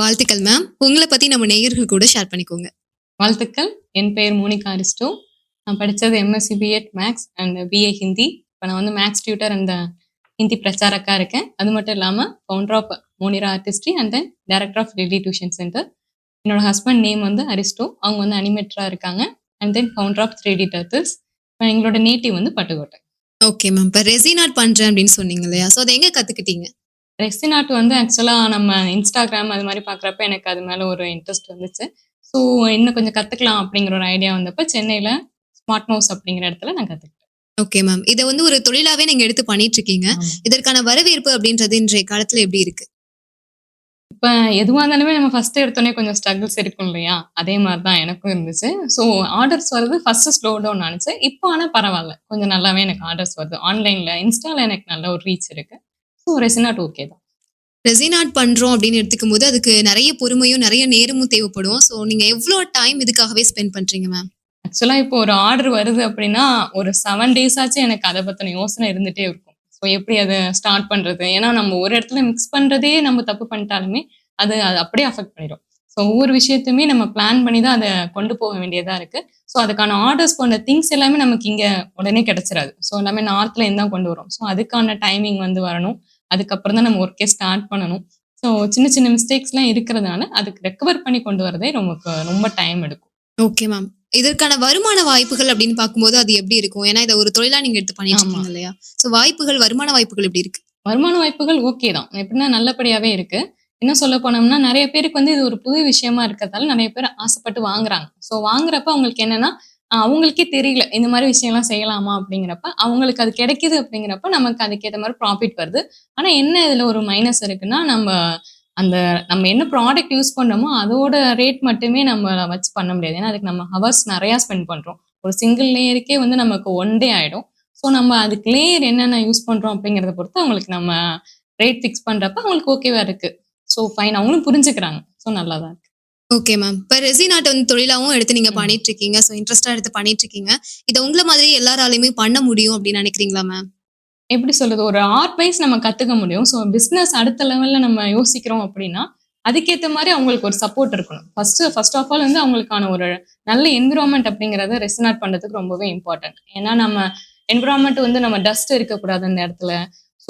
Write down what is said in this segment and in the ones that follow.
வாழ்த்துக்கள் மேம் உங்களை பத்தி நம்ம நேயர்கள் கூட ஷேர் பண்ணிக்கோங்க. வாழ்த்துக்கள். என் பெயர் மோனிகா அரிஸ்டோ. நான் படித்தது M Sc B Ed maths and B A Hindi இப்போ நான் வந்து மேக்ஸ் டியூட்டர் அந்த ஹிந்தி பிரச்சாரக்கா இருக்கேன். அது மட்டும் இல்லாமல் founder of Monira artistry and then director of Lily tuition centre என்னோட ஹஸ்பண்ட் நேம் வந்து அரிஸ்டோ. அவங்க வந்து அனிமேட்டராக இருக்காங்க. And then founder of three D turtles எங்களோட நேட்டிவ் வந்து பட்டுக்கோட்டை. ஓகே மேம் இப்போ ரெசின் ஆர்ட் பண்றேன் அப்படின்னு சொன்னீங்க இல்லையா? ஸோ அதை எங்க கத்துக்கிட்டீங்க? ரெசின் ஆர்ட் வந்து ஆக்சுவலாக நம்ம இன்ஸ்டாகிராம் அது மாதிரி பார்க்குறப்ப எனக்கு அது மேலே ஒரு இன்ட்ரெஸ்ட் வந்துச்சு. ஸோ இன்னும் கொஞ்சம் கற்றுக்கலாம் அப்படிங்கிற ஒரு ஐடியா வந்தப்போ சென்னையில் ஸ்மார்ட் மவுஸ் அப்படிங்கிற இடத்துல நான் கற்றுக்கிட்டேன் ஓகே மேம் இதை வந்து ஒரு தொழிலாவே நீங்க எடுத்து பண்ணிட்டு இருக்கீங்க இதற்கான வரவேற்பு அப்படின்றது இன்றைய காலத்துல எப்படி இருக்கு? இப்போ எதுவாக இருந்தாலுமே நம்ம ஃபர்ஸ்ட் எடுத்தோடனே கொஞ்சம் ஸ்ட்ரகிள்ஸ் இருக்கும் இல்லையா? அதே மாதிரி தான் எனக்கும் இருந்துச்சு. ஸோ ஆர்டர்ஸ் வருது ஃபர்ஸ்ட் ஸ்லோ டவுன் ஆனிச்சு இப்போ ஆனால் பரவாயில்ல. கொஞ்சம் நல்லாவே எனக்கு ஆர்டர்ஸ் வருது. ஆன்லைனில் இன்ஸ்டால எனக்கு நல்ல ஒரு ரீச் இருக்கு. ஸோ ரெசினாட் ஓகே தான். ரெசின் ஆர்ட் பண்றோம் அப்படின்னு எடுத்துக்கும் போது அதுக்கு நிறைய பொறுமையும் நிறைய நேரமும் தேவைப்படும். ஸோ நீங்க எவ்வளவு டைம் இதுக்காகவே ஸ்பெண்ட் பண்றீங்க மேம் ஆக்சுவலாக இப்போ ஒரு ஆர்டர் வருது அப்படின்னா ஒரு செவன் டேஸ் ஆச்சு எனக்கு அதை பற்றின யோசனை இருந்துகிட்டே இருக்கும். ஸோ எப்படி அதை ஸ்டார்ட் பண்ணுறது ஏன்னா நம்ம ஒரு இடத்துல மிக்ஸ் பண்ணுறதே நம்ம தப்பு பண்ணிட்டாலுமே அது அது அப்படியே அஃபெக்ட் பண்ணிடும் ஸோ ஒவ்வொரு விஷயத்தையுமே நம்ம பிளான் பண்ணி தான் அதை கொண்டு போக வேண்டியதாக இருக்குது ஸோ அதுக்கான ஆர்டர்ஸ் போன்ற திங்ஸ் எல்லாமே நமக்கு இங்கே உடனே கிடைச்சிடாது ஸோ எல்லாமே நார்த்ல இருந்து தான் கொண்டு வரும். ஸோ அதுக்கான டைமிங் வந்து வரணும். அதுக்கப்புறம் தான் நம்ம ஒர்க்கே ஸ்டார்ட் பண்ணணும். ஸோ சின்ன சின்ன மிஸ்டேக்ஸ்லாம் இருக்கிறதுனால அதுக்கு ரெக்கவர் பண்ணி கொண்டு வரதே நமக்கு ரொம்ப டைம் எடுக்கும். ஓகே மேம் இதற்கான வருமான வாய்ப்புகள் அப்படின்னு பார்க்கும்போது அது எப்படி இருக்கும்? ஏன்னா இதை ஒரு தொழிலா நீங்க எடுத்து பண்ணிட்டு. இருக்கீங்க இல்லையா? ஸோ வாய்ப்புகள் வருமான வாய்ப்புகள் எப்படி இருக்கு? வருமான வாய்ப்புகள் ஓகே தான். எப்படின்னா நல்லபடியாவே இருக்கு. இன்னும் சொல்ல போனோம்னா நிறைய பேருக்கு வந்து இது ஒரு புது விஷயமா இருக்கிறதால நிறைய பேர் ஆசைப்பட்டு வாங்குறாங்க. ஸோ வாங்குறப்ப அவங்களுக்கு என்னன்னா அவங்களுக்கே தெரியல இந்த மாதிரி விஷயம்லாம் செய்யலாமா அப்படிங்கிறப்ப அவங்களுக்கு அது கிடைக்குது அப்படிங்கிறப்ப நமக்கு அதுக்கேற்ற மாதிரி ப்ராஃபிட் வருது. ஆனால் என்ன இதில் ஒரு மைனஸ் இருக்குன்னா நம்ம அந்த நம்ம என்ன ப்ராடக்ட் யூஸ் பண்ணுறோமோ அதோட ரேட் மட்டுமே நம்ம வச்சு பண்ண முடியாது. ஏன்னா அதுக்கு நம்ம ஹவர்ஸ் நிறையா ஸ்பெண்ட் பண்ணுறோம் ஒரு சிங்கிள் லேயருக்கே வந்து நமக்கு ஒன் டே ஆகிடும் ஸோ நம்ம அதுக்கு லேயர் என்னென்ன யூஸ் பண்ணுறோம் அப்படிங்கிறத பொறுத்து அவங்களுக்கு நம்ம ரேட் ஃபிக்ஸ் பண்ணுறப்ப அவங்களுக்கு ஓகேவா இருக்குது ஸோ ஃபைன் அவங்களும் புரிஞ்சுக்கிறாங்க. ஸோ நல்லா தான் இருக்குது ஓகே மேம் இப்போ ரெசின் ஆர்ட் வந்து தொழிலாவும் எடுத்து நீங்க ம். பண்ணிட்டு இருக்கீங்க ஸோ இன்ட்ரெஸ்டா எடுத்து பண்ணிட்டு இருக்கீங்க இதை உங்களை மாதிரி எல்லாராலையுமே பண்ண முடியும் அப்படின்னு நினைக்கிறீங்களா மேம் எப்படி சொல்றது? ஒரு ஆர்ட் வைஸ் நம்ம கத்துக்க முடியும். ஸோ பிஸ்னஸ் அடுத்த லெவல்ல நம்ம யோசிக்கிறோம் அப்படின்னா அதுக்கேற்ற மாதிரி அவங்களுக்கு ஒரு சப்போர்ட் இருக்கணும். ஃபர்ஸ்ட் ஃபர்ஸ்ட் ஆஃப் ஆல் வந்து அவங்களுக்கான ஒரு நல்ல என்விரான்மெண்ட் அப்படிங்கறத ரெசனாட் பண்றதுக்கு ரொம்பவே இம்பார்ட்டன்ட் ஏன்னா நம்ம என்விரான்மெண்ட் வந்து நம்ம டஸ்ட் இருக்கக்கூடாது அந்த இடத்துல.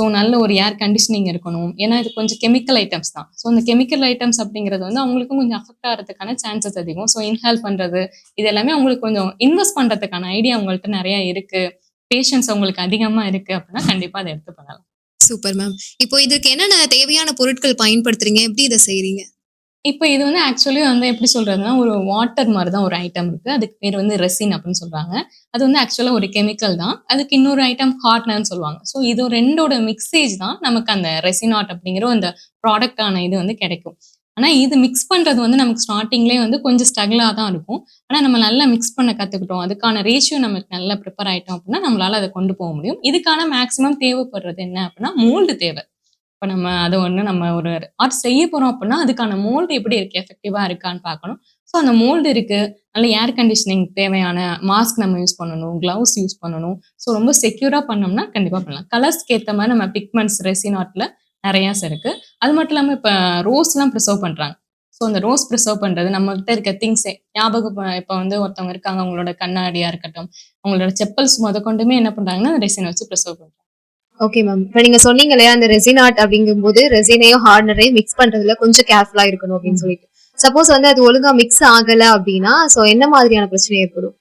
ஸோ நல்ல ஒரு ஏர் கண்டிஷனிங் இருக்கணும். ஏன்னா இது கொஞ்சம் கெமிக்கல் ஐட்டம்ஸ் தான். ஸோ அந்த கெமிக்கல் ஐட்டம்ஸ் அப்படிங்கிறது வந்து அவங்களுக்கும் கொஞ்சம் அஃபெக்ட் ஆகிறதுக்கான சான்சஸ் அதிகம். ஸோ இன்ஹேல் பண்றது இது எல்லாமே அவங்களுக்கு கொஞ்சம் இன்வெஸ்ட் பண்றதுக்கான ஐடியா அவங்கள்ட்ட நிறைய இருக்கு. பேஷன்ஸ் அவங்களுக்கு அதிகமா இருக்கு அப்படின்னா கண்டிப்பாக அதை எடுத்து பண்ணலாம். சூப்பர் மேம் இப்போ இதுக்கு என்னென்ன தேவையான பொருட்கள் பயன்படுத்துறீங்க? எப்படி இதை செய்றீங்க? இப்போ இது வந்து ஆக்சுவலி வந்து எப்படி சொல்றதுன்னா ஒரு வாட்டர் மாதிரி தான் ஒரு ஐட்டம் இருக்கு. அதுக்கு பேர் வந்து ரெசின் அப்படின்னு சொல்றாங்க. அது வந்து ஆக்சுவலா ஒரு கெமிக்கல் தான். அதுக்கு இன்னொரு ஐட்டம் ஹார்ட்னர்னு சொல்லுவாங்க. ஸோ இது ரெண்டோட மிக்சேஜ் தான் நமக்கு அந்த ரெசினாட் அப்படிங்கிற அந்த ப்ராடக்டான இது வந்து கிடைக்கும். ஆனா இது மிக்ஸ் பண்றது வந்து நமக்கு ஸ்டார்டிங்லேயே வந்து கொஞ்சம் ஸ்ட்ரகிளாக தான் இருக்கும். ஆனா நம்ம நல்லா மிக்ஸ் பண்ண கத்துக்கிட்டோம். அதுக்கான ரேஷியோ நமக்கு நல்லா ப்ரிப்பேர் ஆயிட்டோம் அப்படின்னா நம்மளால அதை கொண்டு போக முடியும். இதுக்கான மேக்ஸிமம் தேவைப்படுறது என்ன அப்படின்னா மோல்டு தேவை. இப்போ நம்ம அதை ஒன்று நம்ம ஒரு ஆர்ட் செய்ய போறோம் அப்படின்னா அதுக்கான மோல்டு எப்படி இருக்கு? எஃபெக்டிவா இருக்கான்னு பார்க்கணும். ஸோ அந்த மோல்டு இருக்கு. நல்ல ஏர் கண்டிஷனிங் தேவையான மாஸ்க் நம்ம யூஸ் பண்ணணும். கிளவுஸ் யூஸ் பண்ணணும். ஸோ ரொம்ப செக்யூரா பண்ணோம்னா கண்டிப்பா பண்ணலாம். கலர்ஸ்க்கு ஏற்ற மாதிரி நம்ம பிக்மெண்ட்ஸ் ரெசின் ஆர்ட்ல நிறையா இருக்கு. அது மட்டும் இல்லாமல் இப்போ ரோஸ்லாம் ப்ரிசர்வ் பண்றாங்க. ஸோ அந்த ரோஸ் ப்ரிசர்வ் பண்றது நம்ம கிட்ட இருக்க திங்ஸே ஞாபகம் இப்போ வந்து ஒருத்தவங்க இருக்காங்க அவங்களோட கண்ணாடியா இருக்கட்டும் அவங்களோட செப்பல்ஸ் முத கொண்டுமே என்ன பண்றாங்கன்னா அந்த ரெசினை வச்சு ப்ரிசர்வ் பண்றாங்க. ஓகே மேம் இப்போ நீங்க சொன்னீங்க இல்லையா அந்த ரெசின் ஆர்ட் அப்படிங்கும்போது ரெசினையும் ஹார்ட்னரையும் மிக்ஸ் பண்றதுல கொஞ்சம் கேர்ஃபுல்லா இருக்கணும் அப்படின்னு சொல்லிட்டு. சப்போஸ் வந்து அது ஒழுங்கா மிக்ஸ் ஆகல அப்படின்னா சோ என்ன மாதிரியான பிரச்சனை ஏற்படும்?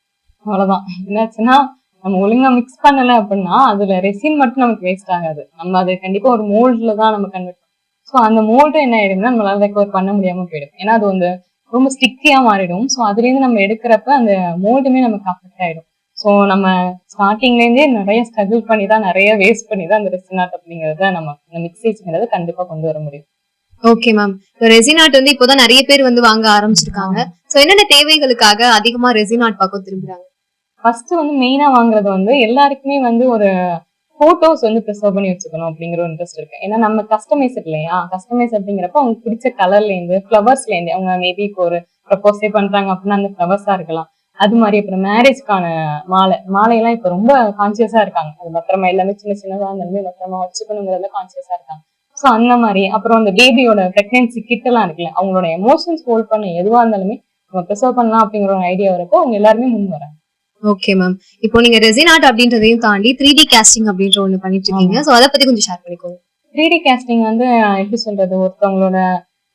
அவ்வளவுதான். என்னாச்சுன்னா நம்ம ஒழுங்கா மிக்ஸ் பண்ணல அப்படின்னா அதுல ரெசின் மட்டும் நமக்கு வேஸ்ட் ஆகாது. நம்ம அது கண்டிப்பா ஒரு மோல்ட்ல தான் நம்ம கன்வெர்ட் ஸோ அந்த மோல்டு என்ன ஆயிடும்னா நம்மளால ரெக்கவர் பண்ண முடியாம போயிடும். ஏன்னா அது வந்து ரொம்ப ஸ்டிக்கியா மாறிடும். ஸோ அதுல இருந்து நம்ம எடுக்கிறப்ப அந்த மோல்டுமே நமக்கு அஃபெக்ட் ஆயிடும். ஸோ நம்ம ஸ்டார்டிங்ல இருந்தே நிறைய ஸ்ட்ரகிள் பண்ணி தான் நிறைய வேஸ்ட் பண்ணி தான் அந்த ரெசின் ஆர்ட் அப்படிங்கறத நம்ம இந்த மிக்சேஜ்ங்கிறத கண்டிப்பா கொண்டு வர முடியும். ஓகே மேம் ரெசின் ஆர்ட் வந்து இப்போதான் நிறைய பேர் வந்து வாங்க ஆரம்பிச்சிருக்காங்க. சோ என்னென்ன தேவைகளுக்காக அதிகமா ரெசின் ஆர்ட் பக்கம் திரும்புறாங்க ஃபர்ஸ்ட் வந்து மெயினா வாங்குறது வந்து எல்லாருக்குமே வந்து ஒரு போட்டோஸ் வந்து ப்ரிசர்வ் பண்ணி வச்சுக்கணும் அப்படிங்கிற ஒரு இன்ட்ரெஸ்ட் இருக்கு. ஏன்னா நம்ம கஸ்டமைஸ் இல்லையா? கஸ்டமைஸ் அப்படிங்கிறப்ப அவங்களுக்கு பிடிச்ச கலர்ல இருந்து ஃபிளவர்ஸ்ல இருந்து அவங்க மேபி இப்போ ஒரு ப்ரப்போஸே பண்றாங்க அப்படின்னா அந்த ஃபிளவர்ஸா இருக்கலாம். அது மாதிரி அப்புறம் மேரேஜ்க்கான மாலை மாலையெல்லாம் இப்போ ரொம்ப கான்சியஸா இருக்காங்க. அது பத்திரமா எல்லாமே சின்ன சின்னதா இருந்தாலுமே பத்திரமா வச்சுக்கணுங்கிறதுல கான்சியஸா இருக்காங்க. ஸோ அந்த மாதிரி அப்புறம் அந்த பேபியோட பிரெக்னன்சி கிட் எல்லாம் இருக்குல்ல அவங்களோட எமோஷன்ஸ் ஹோல்ட் பண்ண எதுவா இருந்தாலுமே நம்ம ப்ரிசர்வ் பண்ணலாம் அப்படிங்கிற ஒரு ஐடியா வரப்போ அவங்க எல்லாருமே முன் வராங்க. ஓகே மேம் இப்போ நீங்க ரெசின் ஆர்ட் அப்படின்றதையும் தாண்டி த்ரீ டி கேஸ்டிங் அப்படின்ற ஒண்ணு பண்ணிட்டு இருக்கீங்க. சோ அதை பத்தி கொஞ்சம் ஷேர் பண்ணிக்கோங்க. த்ரீ டி கேஸ்டிங் வந்து எப்படி சொல்றது ஒருத்தவங்களோட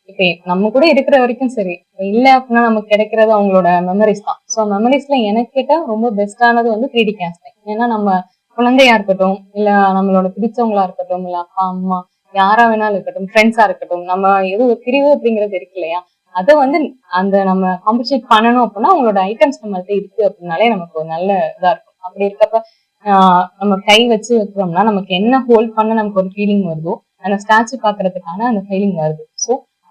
இப்ப நம்ம கூட இருக்கிற வரைக்கும் சரி. இல்ல அப்படின்னா நமக்கு கிடைக்கிறது அவங்களோட மெமரிஸ் தான். ஸோ மெமரிஸ்ல எனக்கு கேட்டா ரொம்ப பெஸ்டானது வந்து த்ரீ டி கேஸ்டிங் ஏன்னா நம்ம குழந்தையா இருக்கட்டும் இல்ல நம்மளோட பிடிச்சவங்களா இருக்கட்டும் இல்ல அப்பா அம்மா யாரா வேணாலும் இருக்கட்டும் ஃப்ரெண்ட்ஸா இருக்கட்டும் நம்ம எது ஒரு பிரிவு அப்படிங்கிறது இருக்கு இல்லையா? அதை வந்து அந்த நம்ம காம்பன்சேட் பண்ணணும் அப்படின்னா அவங்களோட ஐட்டம்ஸ் நம்மள்ட்ட இருக்கு அப்படின்னாலே நமக்கு ஒரு நல்ல இதா இருக்கும். அப்படி இருக்கப்ப ஆஹ் நம்ம கை வச்சு வைக்கிறோம்னா நமக்கு என்ன ஹோல்ட் பண்ண நமக்கு ஒரு ஃபீலிங் வருதோ அந்த ஸ்டாச்சு பாக்குறதுக்கான அந்த ஃபீலிங் வருது.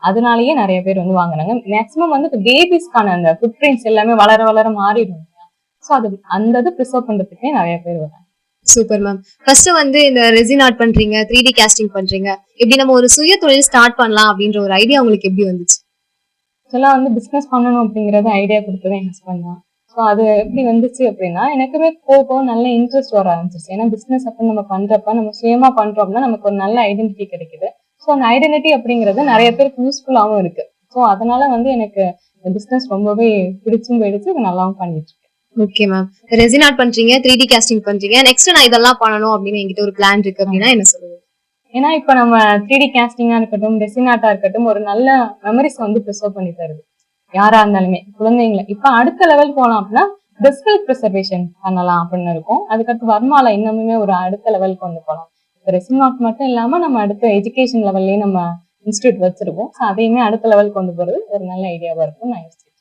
அதனாலயே நிறைய பேர் வந்து வாங்குறாங்க. மேக்ஸிமம் வந்து பேபிஸ்க்கான அந்த ஃபுட் பிரிண்ட்ஸ் எல்லாமே வளர வளர மாறிடும் ஸோ அது அந்த இது ப்ரிசர்வ் பண்றதுக்கே நிறைய பேர் வராங்க. சூப்பர் மேம் ஃபர்ஸ்ட் வந்து இந்த ரெசின் ஆர்ட் பண்றீங்க த்ரீ டி கேஸ்டிங் பண்றீங்க. இப்படி நம்ம ஒரு சுய தொழில் ஸ்டார்ட் பண்ணலாம் அப்படின்ற ஒரு ஐடியா உங்களுக்கு எப்படி வந்துச்சு? ஆக்சுவலாக வந்து பிஸ்னஸ் பண்ணணும் அப்படிங்கறது ஐடியா கொடுத்தது என் ஹஸ்பண்ட் தான். ஸோ அது எப்படி வந்துச்சு அப்படின்னா எனக்குமே போக போக நல்ல இன்ட்ரெஸ்ட் வர ஆரம்பிச்சிருச்சு. ஏன்னா பிஸ்னஸ் அப்போ நம்ம பண்றப்ப நம்ம சுயமா பண்றோம் அப்படின்னா நமக்கு ஒரு நல்ல ஐடென்டிட்டி கிடைக்குது. ஸோ அந்த ஐடென்டிட்டி அப்படிங்கிறது நிறைய பேருக்கு யூஸ்ஃபுல்லாகவும் இருக்கு. ஸோ அதனால வந்து எனக்கு இந்த பிஸ்னஸ் ரொம்பவே பிடிச்சும் போயிடுச்சு. இது நல்லாவும் பண்ணிட்டு இருக்கேன் ஓகே மேம் ரெசின் ஆர்ட் பண்றீங்க த்ரீ டி கேஸ்டிங் பண்றீங்க. நெக்ஸ்ட் நான் இதெல்லாம் பண்ணணும் அப்படின்னு என்கிட்ட ஒரு பிளான் இருக்கு அப்படின்னா என்ன சொல்லுங்க ஏன்னா இப்ப நம்ம த்ரீ டி கேஸ்டிங்கா இருக்கட்டும் டெசினாட்டா இருக்கட்டும் ஒரு நல்ல மெமரிஸ் வந்து ப்ரிசர்வ் பண்ணி தருது. யாரா இருந்தாலுமே குழந்தைங்களை. இப்ப அடுத்த லெவல் போலாம் அப்படின்னா டிஜிட்டல் ப்ரிசர்வேஷன் பண்ணலாம் அப்படின்னு இருக்கும். அதுக்கடுத்து வர்மால இன்னமுமே ஒரு அடுத்த லெவல் கொண்டு போகலாம் ரெசின் ஆர்ட் மட்டும் இல்லாம நம்ம அடுத்த எஜுகேஷன் லெவல்லயும் நம்ம இன்ஸ்டியூட் வச்சிருக்கோம் ஸோ அதையுமே அடுத்த லெவல் கொண்டு போறது ஒரு நல்ல ஐடியாவா இருக்கும் நான் யோசிச்சிருக்கேன்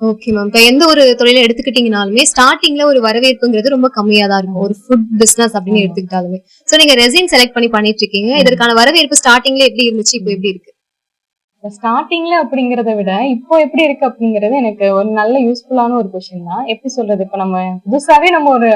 ஓகே மேம் இப்போ எந்த ஒரு தொழிலை எடுத்துக்கிட்டீங்கனாலுமே ஸ்டார்டிங்ல ஒரு வரவேற்புங்கிறது ரொம்ப கம்மியா தான் இருக்கும். ஒரு ஃபுட் பிசினஸ் அப்படின்னு. எடுத்துக்கிட்டாலுமே. சோ நீங்க ரெசின் செலக்ட் பண்ணி பண்ணிட்டு இருக்கீங்க. இதற்கான வரவேற்பு ஸ்டார்டிங்ல எப்படி இருந்துச்சு? இப்போ எப்படி இருக்கு? ஸ்டார்டிங்ல அப்படிங்கறத விட இப்போ எப்படி இருக்கு அப்படிங்கறது எனக்கு ஒரு நல்ல யூஸ்ஃபுல்லான ஒரு கொஸ்டின் தான். எப்படி சொல்றது? இப்ப நம்ம புதுசாவே நம்ம ஒரு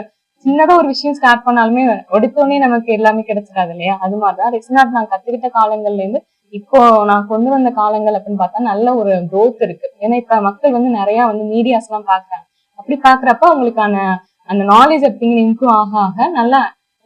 சின்னதா ஒரு விஷயம் ஸ்டார்ட் பண்ணாலுமே உடனே நமக்கு எல்லாமே கிடைச்சிடாது இல்லையா? அது மாதிரிதான் ரெசினாட் நான் கத்துக்கிட்ட காலங்கள்ல இருந்து இப்போ நான் கொண்டு வந்த காலங்கள் அப்படின்னு பார்த்தா நல்ல ஒரு க்ரோத் இருக்கு. ஏன்னா இப்ப மக்கள் வந்து நிறைய வந்து மீடியாஸ் எல்லாம் பாக்குறாங்க. அப்படி பாக்குறப்ப அவங்களுக்கான அந்த நாலேஜ் அப்படிங்கிற இம்ப்ரூவ் ஆக ஆக நல்லா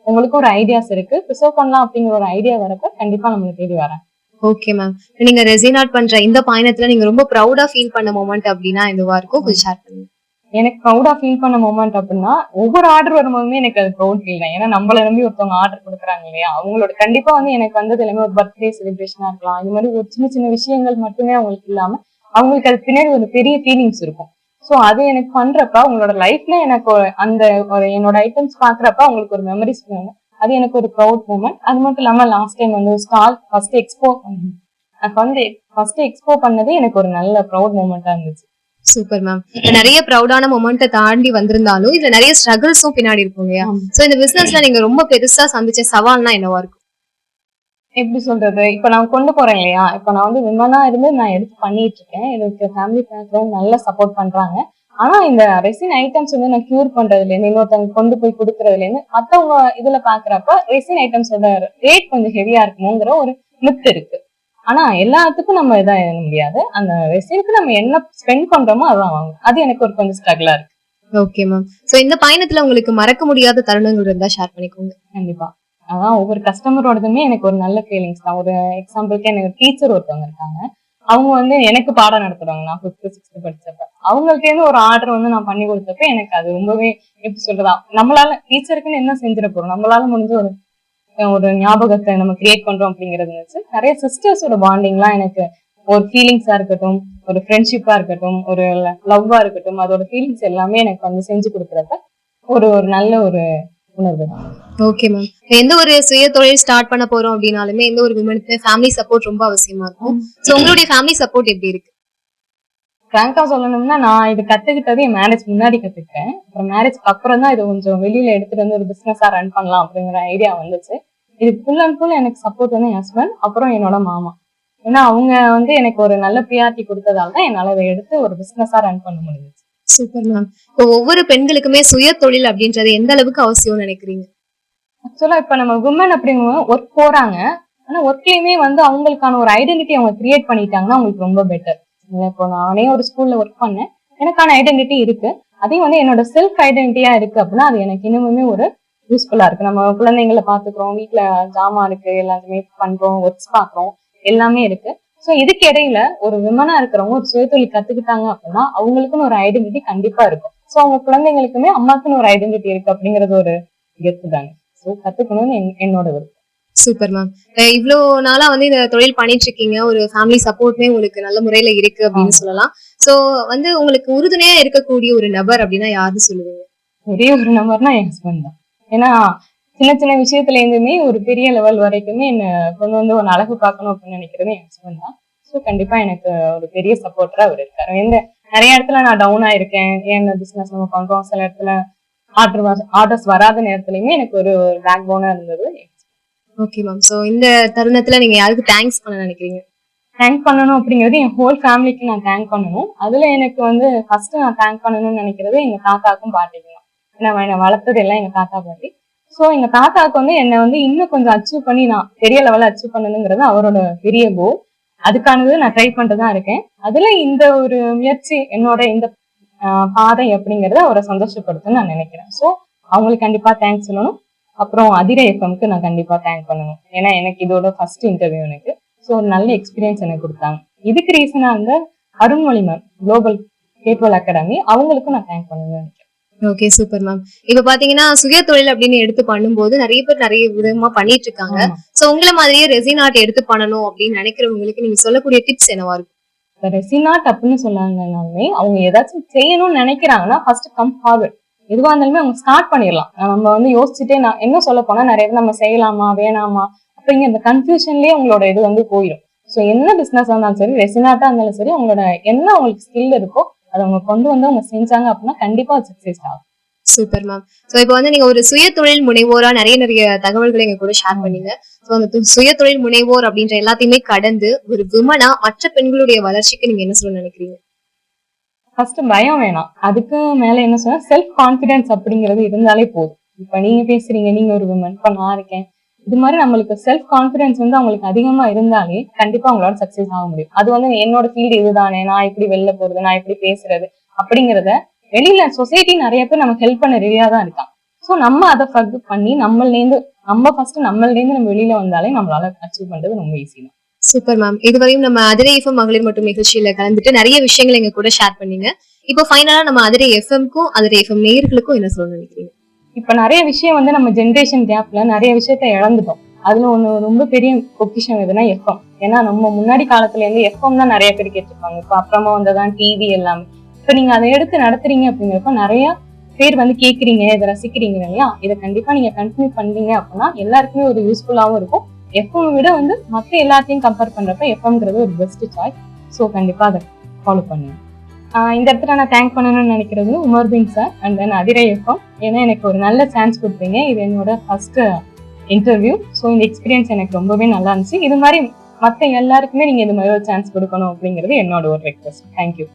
உங்களுக்கு ஒரு ஐடியாஸ் இருக்கு. ப்ரிசர்வ் பண்ணலாம் அப்படிங்கிற ஒரு ஐடியா வரப்ப கண்டிப்பா நம்மளுக்கு தேடி வரேன். ஓகே மேம் நீங்க ரெசினாட் பண்ற இந்த பயணத்துல நீங்க ரொம்ப ப்ரௌடா ஃபீல் பண்ண மொமெண்ட் அப்படின்னா இதுவா இருக்கும் கொஞ்சம் ஷேர் பண்ணுங்க. எனக்கு ப்ரௌடா ஃபீல் பண்ண மூமெண்ட் அப்படின்னா ஒவ்வொரு ஆர்டர் வரும்போதுமே எனக்கு அது ப்ரௌட் ஃபீல் தான். ஏன்னா நம்மள நம்பி ஒருத்தவங்க ஆர்டர் கொடுக்குறாங்க இல்லையா? அவங்களோட கண்டிப்பா வந்து எனக்கு வந்தது எல்லாமே ஒரு பர்த்டே செலிப்ரேஷனா இருக்கலாம். இது மாதிரி ஒரு சின்ன சின்ன விஷயங்கள் மட்டுமே அவங்களுக்கு இல்லாம அவங்களுக்கு அது பின்னாடி ஒரு பெரிய ஃபீலிங்ஸ் இருக்கும். ஸோ அது எனக்கு பண்றப்ப அவங்களோட லைஃப்ல எனக்கு அந்த ஒரு என்னோட ஐட்டம்ஸ் பாக்குறப்ப அவங்களுக்கு ஒரு மெமரிஸ் வேணும். அது எனக்கு ஒரு ப்ரௌட் மூமெண்ட் அது மட்டும் இல்லாம லாஸ்ட் டைம் வந்து ஸ்டால் ஃபர்ஸ்ட் எக்ஸ்போ எனக்கு வந்து ஃபர்ஸ்ட் எக்ஸ்போ பண்ணதே எனக்கு ஒரு நல்ல ப்ரௌட் மூமெண்டா இருந்துச்சு. சூப்பர் மேம் நிறைய ப்ரௌடான மொமெண்ட்டை தாண்டி வந்திருந்தாலும் இதுல நிறைய ஸ்ட்ரகிள்ஸும் பின்னாடி இருக்கும் இல்லையா. சோ இந்த பிசினஸ்ல நீங்க ரொம்ப பெருசா சந்திச்ச சவால்னா என்னவா இருக்கும்? எப்படி சொல்றது? இப்ப நான் கொண்டு போறேன் இல்லையா? இப்ப நான் வந்து விமனா இருந்து நான் எடுத்து பண்ணிட்டு இருக்கேன்? எனக்கு ஃபேமிலி பேக்ரவுண்ட் நல்லா சப்போர்ட் பண்றாங்க. ஆனா இந்த ரெசின் ஐட்டம்ஸ் வந்து நான் கியூர் பண்றதுல இருந்து இன்னொருத்தவங்க கொண்டு போய் கொடுக்கறதுல இருந்து மத்தவங்க இதுல பாக்குறப்ப ரெசின் ஐட்டம்ஸோட ரேட் கொஞ்சம் ஹெவியா இருக்குமோங்கிற ஒரு மித் இருக்கு. ஆனா எல்லாத்துக்கும் நம்ம இதாக எழுத முடியாது. அந்த ரெசினுக்கு நம்ம என்ன ஸ்பெண்ட் பண்றோமோ அதான் வாங்கணும். அது எனக்கு ஒரு கொஞ்சம் ஸ்ட்ரகிளா இருக்கு. ஓகே மேம் சோ இந்த பயணத்துல உங்களுக்கு மறக்க முடியாத தருணங்கள் இருந்தா ஷேர் பண்ணிக்கோங்க. கண்டிப்பா. அதான் ஒவ்வொரு கஸ்டமரோடதுமே எனக்கு ஒரு நல்ல ஃபீலிங்ஸ் தான். ஒரு எக்ஸாம்பிளுக்கு எனக்கு டீச்சர் ஒருத்தவங்க இருக்காங்க. அவங்க வந்து எனக்கு பாடம் நடத்துறாங்க நான் ஃபிஃப்த் சிக்ஸ்த் படிச்சப்ப. அவங்கள்ட்ட இருந்து ஒரு ஆர்டர் வந்து நான் பண்ணி கொடுத்தப்ப எனக்கு அது ரொம்பவே எப்படி சொல்றதா நம்மளால டீச்சருக்குன்னு என்ன செஞ்சிட போறோம்? நம்மளால முடிஞ்ச ஒரு ஒரு ஞாபகத்தை நம்ம கிரியேட் பண்றோம் அப்படிங்கறது வச்சு நிறைய சிஸ்டர்ஸோட பாண்டிங்லாம் எனக்கு ஒரு ஃபீலிங்ஸா இருக்கட்டும் ஒரு ஃப்ரெண்ட்ஷிப்பா இருக்கட்டும் ஒரு லவ்வா இருக்கட்டும் அதோட ஃபீலிங்ஸ் எல்லாமே எனக்கு வந்து செஞ்சு கொடுக்குறப்ப ஒரு ஒரு நல்ல ஒரு உணர்வு தான். ஓகே மேம் எந்த ஒரு சுய தொழில் ஸ்டார்ட் பண்ண போறோம் அப்படின்னாலுமே எந்த ஒரு விமனுக்குமே ஃபேமிலி சப்போர்ட் ரொம்ப அவசியமா இருக்கும். சோ உங்களுடைய ஃபேமிலி சப்போர்ட் எப்படி இருக்கு? ஃப்ராங்கா சொல்லணும்னா நான் இது கத்துக்கிட்டது என் மேரேஜ் முன்னாடி கத்துக்கிட்டேன். அப்புறம் மேரேஜ்க்கு அப்புறம் தான் இது கொஞ்சம் வெளியில எடுத்துட்டு வந்து ஒரு பிசினஸா ரன் பண்ணலாம் அப்படிங்கிற ஐடியா வந்துச்சு. இது ஃபுல் அண்ட் ஃபுல் எனக்கு சப்போர்ட் வந்து என் ஹஸ்பண்ட் அப்புறம் என்னோட மாமா. ஏன்னா அவங்க வந்து எனக்கு ஒரு நல்ல ப்ரியாரிட்டி கொடுத்ததால தான் என்னால இதை எடுத்து ஒரு பிசினஸா ரன் பண்ண முடிஞ்சுச்சு. சூப்பர் மேம் இப்போ ஒவ்வொரு பெண்களுக்குமே சுய தொழில் அப்படின்றது எந்த அளவுக்கு அவசியம்னு நினைக்கிறீங்க? ஆக்சுவலா இப்ப நம்ம உமன் அப்படிங்க ஒர்க் போறாங்க. ஆனா ஒர்க்லயுமே வந்து அவங்களுக்கான ஒரு ஐடென்டிட்டி அவங்க கிரியேட் பண்ணிட்டாங்கன்னா அவங்களுக்கு ரொம்ப பெட்டர் இப்போ நானே ஒரு ஸ்கூல்ல ஒர்க் பண்ணேன். எனக்கான ஐடென்டிட்டி இருக்கு. அதே வந்து என்னோட செல்ஃப் ஐடென்டிட்டியா இருக்கு அப்படின்னா அது எனக்கு இன்னுமே ஒரு யூஸ்ஃபுல்லா இருக்கு. நம்ம குழந்தைங்களை பாத்துக்கிறோம் வீட்ல ஜாமா இருக்கு எல்லாத்தையுமே பண்றோம் ஒர்க்ஸ் பாக்குறோம் எல்லாமே இருக்கு. சோ இதுக்கு இடையில ஒரு விமனா இருக்கிறவங்க ஒரு சுயத்தொழில் கத்துக்கிட்டாங்க அப்படின்னா அவங்களுக்குன்னு ஒரு ஐடென்டிட்டி கண்டிப்பா இருக்கும். சோ அவங்க குழந்தைங்களுக்குமே அம்மாக்குன்னு ஒரு ஐடென்டிட்டி இருக்கு அப்படிங்கறது ஒரு கெத்து தாங்க சோ கத்துக்கணும்னு என்- என்னோட விருப்பம். சூப்பர் மேம் இவ்வளோ நாளா வந்து இந்த தொழில் பண்ணிட்டு இருக்கீங்க ஒரு ஃபேமிலி சப்போர்ட்மே உங்களுக்கு நல்ல முறையில இருக்கு அப்படின்னு சொல்லலாம். சோ வந்து உங்களுக்கு உறுதுணையா இருக்கக்கூடிய ஒரு நபர் அப்படின்னா யாருன்னு சொல்லுவீங்க? ஒரே ஒரு நம்பர்னா என் ஹஸ்பண்ட் தான். ஏன்னா சின்ன சின்ன விஷயத்துல இருந்துமே ஒரு பெரிய லெவல் வரைக்குமே என்ன கொண்டு வந்து ஒரு அழகு பார்க்கணும் அப்படின்னு நினைக்கிறது என் ஹஸ்பண்ட் தான். ஸோ கண்டிப்பா எனக்கு ஒரு பெரிய சப்போர்ட்டரா அவர் இருக்காரு. எந்த நிறைய இடத்துல நான் டவுன் ஆயிருக்கேன். ஏன் பிசினஸ் நம்ம பண்றோம்? சில இடத்துல ஆர்டர் ஆர்டர்ஸ் வராத நேரத்துலயுமே எனக்கு ஒரு பேக் போனா இருந்தது. ஓகே மேம் ஸோ இந்த தருணத்துல நீங்க யாருக்கு தேங்க்ஸ் பண்ண நினைக்கிறீங்க? தேங்க் பண்ணணும் அப்படிங்கிறது என் ஹோல் ஃபேமிலிக்கு நான் தேங்க் பண்ணணும். அதுல எனக்கு வந்து ஃபர்ஸ்ட் நான் தேங்க் பண்ணணும்னு நினைக்கிறது எங்க தாத்தாக்கும் பாட்டிக்கும் தான். ஏன்னா என்னை வளர்த்தது எல்லாம் எங்க தாத்தா பாட்டி. ஸோ எங்க தாத்தாவுக்கு வந்து என்னை வந்து இன்னும் கொஞ்சம் அச்சீவ் பண்ணி நான் பெரிய லெவலில் அச்சீவ் பண்ணணுங்கிறது அவரோட பெரிய கோல் அதுக்கானது நான் ட்ரை பண்ணிட்டு தான் இருக்கேன். அதுல இந்த ஒரு முயற்சி என்னோட இந்த பாதை அப்படிங்கறத அவரை சந்தோஷப்படுத்துன்னு நான் நினைக்கிறேன். ஸோ அவங்களுக்கு கண்டிப்பா தேங்க்ஸ் சொல்லணும். அப்புறம் அதிர எஃப்எம்க்கு நான் கண்டிப்பா தேங்க் பண்ணணும். ஏன்னா எனக்கு இதோட ஃபர்ஸ்ட் இன்டர்வியூ எனக்கு. ஸோ ஒரு நல்ல எக்ஸ்பீரியன்ஸ் எனக்கு கொடுத்தாங்க. இதுக்கு ரீசனா அந்த அருண்மொழி மேம் குளோபல் கேட்வல் அகாடமி அவங்களுக்கும் நான் தேங்க் பண்ணணும்னு ஓகே சூப்பர் மேம் இப்ப பாத்தீங்கன்னா சுய தொழில் அப்படின்னு எடுத்து பண்ணும்போது நிறைய பேர் நிறைய விதமா பண்ணிட்டு இருக்காங்க. சோ உங்களை மாதிரியே ரெசின் ஆர்ட் எடுத்து பண்ணணும் அப்படின்னு நினைக்கிறவங்களுக்கு நீங்க சொல்லக்கூடிய டிப்ஸ் என்னவா இருக்கும்? இந்த ரெசினாட் அப்படின்னு சொன்னாங்கனாலுமே அவங்க ஏதாச்சும் செய்யணும்னு நினைக்கிறாங்கன்னா ஃபர்ஸ்ட் கம் ஃபார்வர்ட் எதுவாக இருந்தாலுமே அவங்க ஸ்டார்ட் பண்ணிடலாம். நம்ம வந்து யோசிச்சுட்டே நான் என்ன சொல்ல போனா நிறைய நம்ம செய்யலாமா வேணாமா அப்படிங்கிற அந்த கன்ஃபியூஷன்லயே உங்களோட இது வந்து போயிடும். ஸோ என்ன பிஸ்னஸ் இருந்தாலும் சரி ரெசினாட்டா இருந்தாலும் சரி அவங்களோட என்ன அவங்களுக்கு ஸ்கில் இருக்கோ அதை அவங்க கொண்டு வந்து அவங்க செஞ்சாங்க அப்படின்னா கண்டிப்பா சக்சஸ் ஆகும். சூப்பர் மேம் ஸோ இப்போ வந்து நீங்க ஒரு சுய தொழில் முனைவோரா நிறைய நிறைய தகவல்களை எங்க கூட ஷேர் பண்ணீங்க. சோ அந்த சுய தொழில் முனைவோர் அப்படின்ற எல்லாத்தையுமே கடந்து ஒரு விமனா மற்ற பெண்களுடைய வளர்ச்சிக்கு நீங்க என்ன சொல்ல நினைக்கிறீங்க? ஃபர்ஸ்ட் பயம் வேணாம். அதுக்கு மேல என்ன சொன்னா செல்ஃப் கான்பிடன்ஸ் அப்படிங்கிறது இருந்தாலே போதும். இப்ப நீங்க பேசுறீங்க நீங்க ஒரு விமன் இப்ப நான் இருக்கேன். இது மாதிரி நம்மளுக்கு செல்ஃப் கான்பிடன்ஸ் வந்து அவங்களுக்கு அதிகமா இருந்தாலே கண்டிப்பா அவங்களோட சக்சஸ் ஆக முடியும். அது வந்து என்னோட ஃபீல்டு இதுதானே நான் எப்படி வெளில போறது நான் எப்படி பேசுறது அப்படிங்கறத வெளியில சொசைட்டி நிறைய பேர் நமக்கு ஹெல்ப் பண்ண ரெடியா தான் இருக்கான் சோ நம்ம அதை ஃபர்க் பண்ணி நம்மளேந்து நம்ம ஃபர்ஸ்ட் நம்மளேந்து நம்ம வெளியில வந்தாலே நம்மளால அச்சீவ் பண்றது ரொம்ப ஈஸி தான். சூப்பர் மேம் இதுவரையும் நம்ம அதிரை எஃப்எம் மகளிர் மற்றும் நிகழ்ச்சியில கலந்துட்டு நிறைய விஷயங்கள் எங்க கூட ஷேர் பண்ணீங்க. இப்போ ஃபைனலா நம்ம அதிரை எஃப்எம்க்கும் அதிரை எஃப்எம் நேயர்களுக்கும் என்ன சொல்ல நினைக்கிறீங்க? இப்ப நிறைய விஷயம் வந்து நம்ம ஜென்ரேஷன் கேப்ல நிறைய விஷயத்த இழந்துட்டோம். அதுல ஒண்ணு ரொம்ப பெரிய பொக்கிஷம் எதுனா எஃப்எம் ஏன்னா நம்ம முன்னாடி காலத்துல இருந்து எஃப்எம் தான் நிறைய பேர் கேட்டிருப்பாங்க. இப்ப அப்புறமா வந்ததான் டிவி எல்லாமே. இப்ப நீங்க அதை எடுத்து நடத்துறீங்க அப்படிங்கிறப்ப நிறைய பேர் வந்து கேக்குறீங்க இதை ரசிக்கிறீங்க இல்லையா? இதை கண்டிப்பா நீங்க கண்டினியூ பண்ணீங்க அப்படின்னா எல்லாருக்குமே ஒரு யூஸ்ஃபுல்லாவும் இருக்கும். எஃப்எம் விட வந்து மற்ற எல்லாத்தையும் கம்பேர் பண்றப்ப எஃப்எம்ங்கிறது ஒரு பெஸ்ட் சாய்ஸ் ஸோ கண்டிப்பா அதை ஃபாலோ பண்ணுங்க. இந்த இடத்துல நான் தேங்க் பண்ணணும்னு நினைக்கிறது Umar Bin sir and then Adirai FM ஏன்னா எனக்கு ஒரு நல்ல சான்ஸ் கொடுத்தீங்க. இது என்னோட ஃபர்ஸ்ட் இன்டர்வியூ ஸோ இந்த எக்ஸ்பீரியன்ஸ் எனக்கு ரொம்பவே நல்லா இருந்துச்சு. இது மாதிரி மற்ற எல்லாருக்குமே நீங்க இது மாதிரி ஒரு சான்ஸ் கொடுக்கணும் அப்படிங்கிறது என்னோட ஒரு ரெக்வஸ்ட் தேங்க்யூ